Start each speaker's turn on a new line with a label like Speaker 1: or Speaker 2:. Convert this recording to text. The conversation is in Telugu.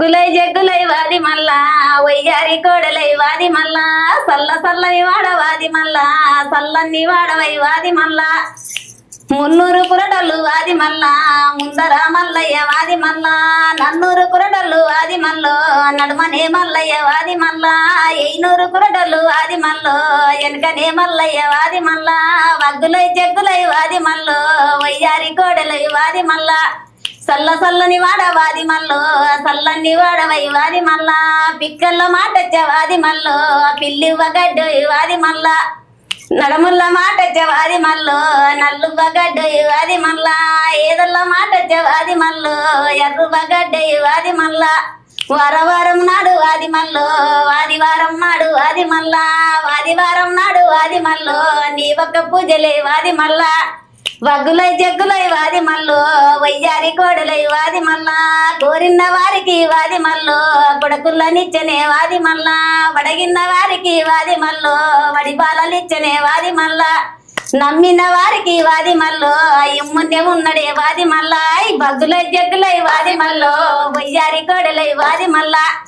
Speaker 1: జగ్గులై జగ్గులై వాది మల్లా వయ్యారి కోడలై వాది మల్లా సల్ల సల్లని వాడవాది మల్లా సల్లన్ని వాడవై వాది మల్లా మున్నూరు కురటలు వాది మల్లా ముందర మల్లయ్య వాది మల్లా నన్నూరు కురటలు వాది మల్లో నడుమనే మల్లయ్య వాది మల్లా ఎయినూరు కురటలు వాది మల్లో వెనకనే మల్లయ్య వాది మల్లా వగ్గులై జగ్గులై వాది మల్లో వయ్యారి కోడలై వాది మల్లా. సల్ల సల్లని వాడవాది మల్లో సల్లని వాడవై వాది మల్లా. పిక్కల్లో మాటచ్చ వాది మల్లో పిల్లివ్వ గడ్డు వాది మల్లా. నడముల్ల మాట వాది మల్లో నల్లువ్వ గడ్డు వాది మల్లా. ఏదల్ల మాట వాది మల్లో ఎర్రువ్వ గడ్డు వాది మల్లా. వారవారం నాడు వాది మల్లో వాదివారం నాడు వాది మల్లా. వాదివారం నాడు వాది మల్లో నీ ఒక్క పూజలే వాది మల్లా. వగ్గులై జగ్గులై వాది మల్లు వయ్యారి కోడలై వాది మల్లా కోరిన్న వారికి వాది మల్లు కొడుకుల్లనిచ్చనే వాది మల్లా వడగిన్న వారికి వాది మల్లు వడిపాలనిచ్చనే వాది మల్లా నమ్మిన వారికి వాది మల్లో ఇమ్మునే ఉన్నడే వాది మల్లా బగ్గులై జగ్గులై వాది మల్లో వయ్యారి కోడలై వాది మల్లా.